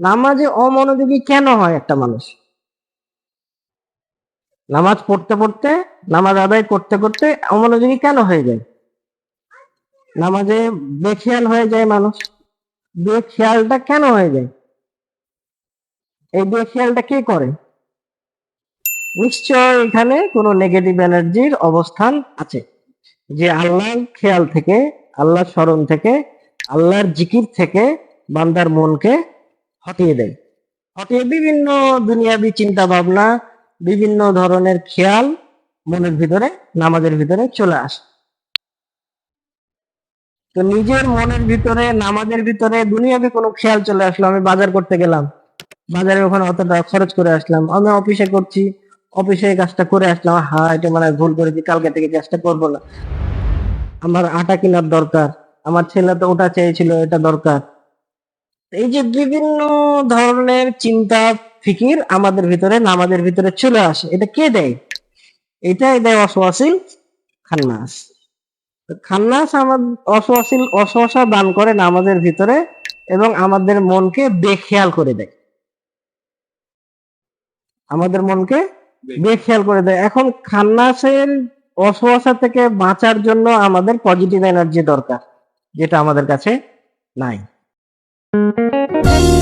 নামাজে অমনোযোগী কেন হয় একটা মানুষ? নামাজ পড়তে পড়তে, নামাজ আদায় করতে করতে অমনোযোগী কেন হয়ে যায়? নামাজে বেখেয়াল হয়ে যায় মানুষ। বেখেয়ালটা কেন হয়ে যায়? এই বেখেয়ালটা কে করে? নিশ্চয় এখানে কোনো নেগেটিভ এনার্জির অবস্থান আছে। যে আল্লাহর খেয়াল থেকে, আল্লাহর স্মরণ থেকে, আল্লাহর জিকির থেকে বান্দার মনকে হটিয়ে দেয়। হটিয়ে বিভিন্ন দুনিয়াবি চিন্তা ভাবনা বিভিন্ন ধরনের খেয়াল মনের ভিতরে, নামাজের ভিতরে চলে আসে। তো নিজের মনের ভিতরে, নামাজের ভিতরে দুনিয়াবি কোনো খেয়াল চলে আসলো, আমি বাজার করতে গেলাম। বাজারে ওখানে অত টাকা খরচ করে আসলাম। আমি অফিসে করছি, অফিসে কাজটা করে আসলাম। হ্যাঁ এটা মানে ভুল করেছি, কালকে থেকে কাজটা করব না। আমার আটা কেনার দরকার, আমার ছেলে তো ওটা চেয়েছিল, এটা দরকার। এই যে বিভিন্ন ধরনের চিন্তা ফিকির আমাদের ভিতরে নামাজের ভিতরে চলে আসে এটা কে দেয়? এটাই দেয় অসওয়াসিল খান্নাস। খান্নাস আমার অসওয়াসিল অসহসা দান করে নামাজের ভিতরে এবং আমাদের মনকে বেখেয়াল করে দেয়। আমাদের মনকে বেখেয়াল। করে দেয়। এখন খান্নাসের অসহসা থেকে বাঁচার জন্য আমাদের পজিটিভ এনার্জি দরকার যেটা আমাদের কাছে নাই। Música